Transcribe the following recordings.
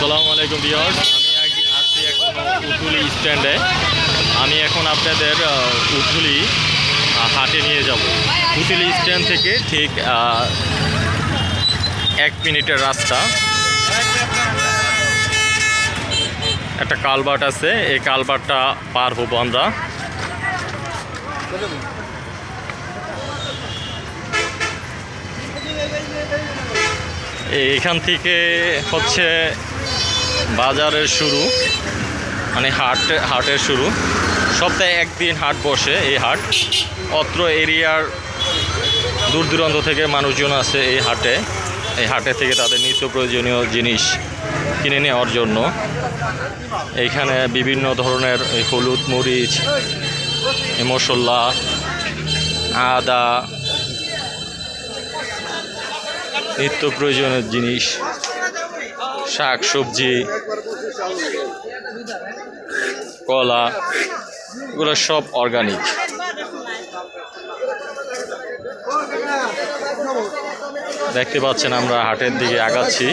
আসসালামু আলাইকুম বিয়ার্স আমি আছি এখন উটুলি স্ট্যান্ডে। আমি এখন আপনাদের উটুলি হাটে নিয়ে যাব। উটুলি স্ট্যান্ড থেকে ঠিক এক মিনিটের রাস্তা। একটা কালভার্ট আছে। এই কালভার্টটা পার হব আমরা। এখান থেকে হচ্ছে বাজারের শুরু মানে হাট, হাটের শুরু। সপ্তাহে একদিন হাট বসে এই হাট। অত্র এরিয়ার দূর দূরান্ত থেকে মানুষজন আছে এই হাটে। এই হাটে থেকে তাদের নিত্য প্রয়োজনীয় জিনিস কিনে নেওয়ার জন্য। এইখানে বিভিন্ন ধরনের এই হলুদ মরিচ মশলা, আদা, নিত্য প্রয়োজনীয় জিনিস, শাক, সবজি কলা, এগুলো সব অর্গানিক দেখতে পাচ্ছেন আমরা হাটের দিকে আগাচ্ছি।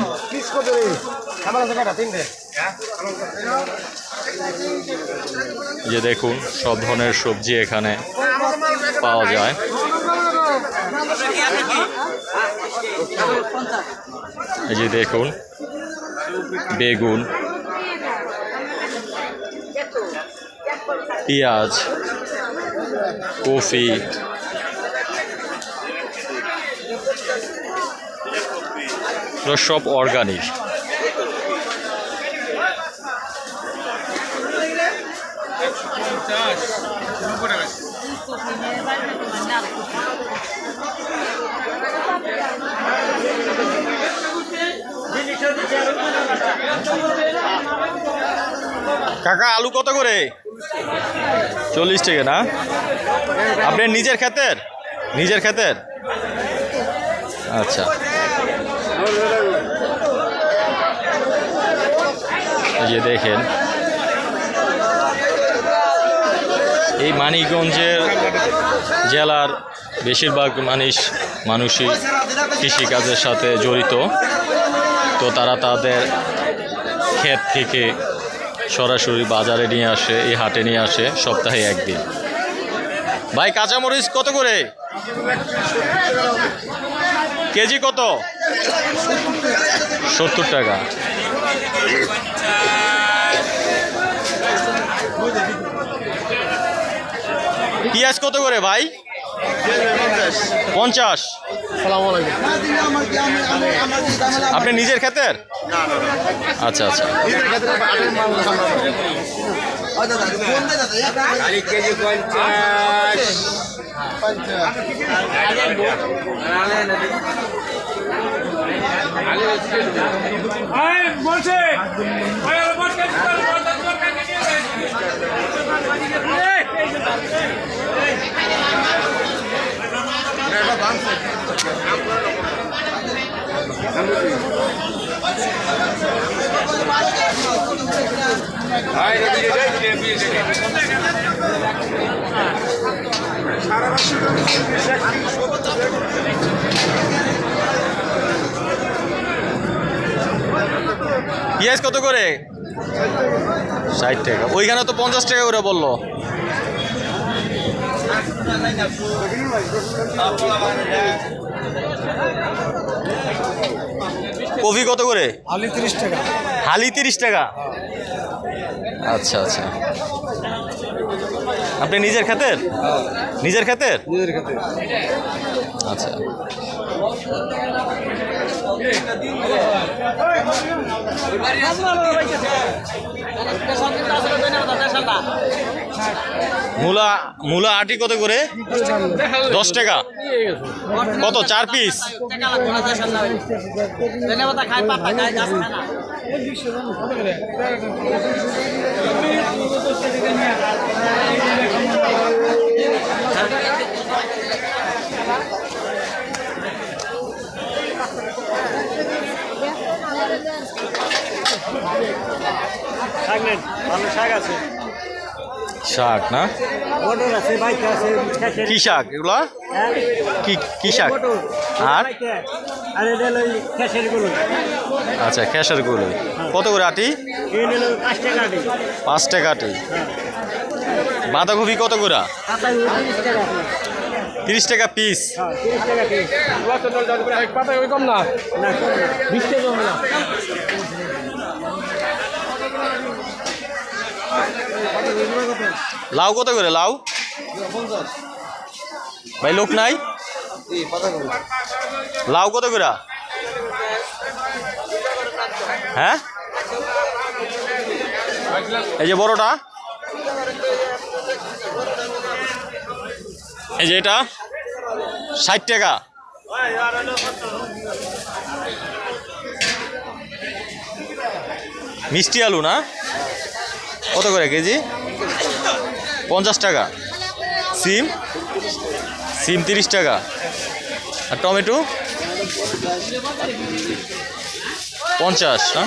যে দেখুন, সব ধরনের সবজি এখানে পাওয়া যায়। এই যে দেখুন, বেগুন। পেঁয়াজ কফি সব অর্গানিক কাকা আলু কত করে? চল্লিশ টাকা না? আপনার নিজের ক্ষেতের নিজের ক্ষেতের আচ্ছা। যে দেখেন। এই মানিকগঞ্জের জেলার বেশিরভাগ মানুষ মানুষই কৃষিকাজের সাথে জড়িত। তো তারা তাদের ক্ষেত থেকে সরাসরি বাজারে নিয়ে আসে, এই হাটে নিয়ে আসে, সপ্তাহে একদিন। ভাই, কাঁচামরিচ কত করে? কেজি কত? সত্তর টাকা। পেঁয়াজ কত করে, ভাই? পঞ্চাশ। আপনি নিজের ক্ষেতের? আচ্ছা আচ্ছা। বলছে ওই আলো বট কেজি করে পঞ্চাশ টাকা কেজি পেঁয়াজ কত করে? ষাট টাকা। ওইখানে তো পঞ্চাশ টাকা করে বলল। কফি কত করে? আলু তিরিশ টাকা। হালি তিরিশ টাকা। আচ্ছা আচ্ছা। আপনি নিজের ক্ষেতের নিজের ক্ষেতের নিজের আচ্ছা। মূলা মূলা আটি কত করে? দশ টাকা। কত চার পিস শাক ভালো শাক আছে। শাক না? কি শাক এগুলা? কি কি শাক? আর? আর খেসেরগুলো আচ্ছা খেসারগুলো কত করে আটি? পাঁচ টাকা আটি। পাঁচ টাকা আটি। বাঁধাকপি কত করে? তিরিশ টাকা পিস হ্যাঁ পিস না না কম না। বিশ টাকা হবে না লাউ কত করে, লাউ? ভাই, লোক নাই? লাউ কত করে? হ্যাঁ? এই যে বড়টা। এই যে এটা। ষাট টাকা। মিষ্টি আলু না? কত করে, কেজি? পঞ্চাশ টাকা। সিম? সিম তিরিশ টাকা। আর টমেটো? পঞ্চাশ না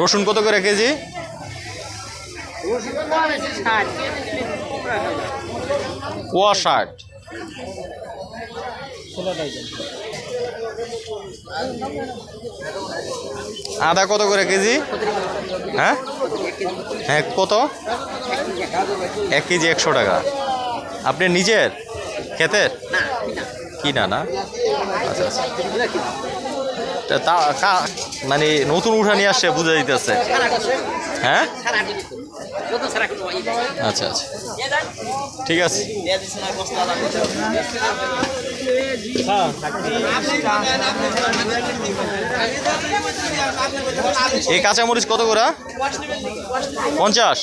রসুন কত করে কেজি? কোয়া ষাট। আদা কত করে কেজি? হ্যাঁ? হ্যাঁ কত? এক কেজি একশো টাকা। আপনি নিজের? ক্ষেতের? কি না? না আচ্ছা আচ্ছা। তা মানে নতুন উঠানি আসছে, বুঝে দিতেছে। হ্যাঁ? আচ্ছা আচ্ছা। ঠিক আছে। এই কাঁচামরিচ কত করে পঞ্চাশ।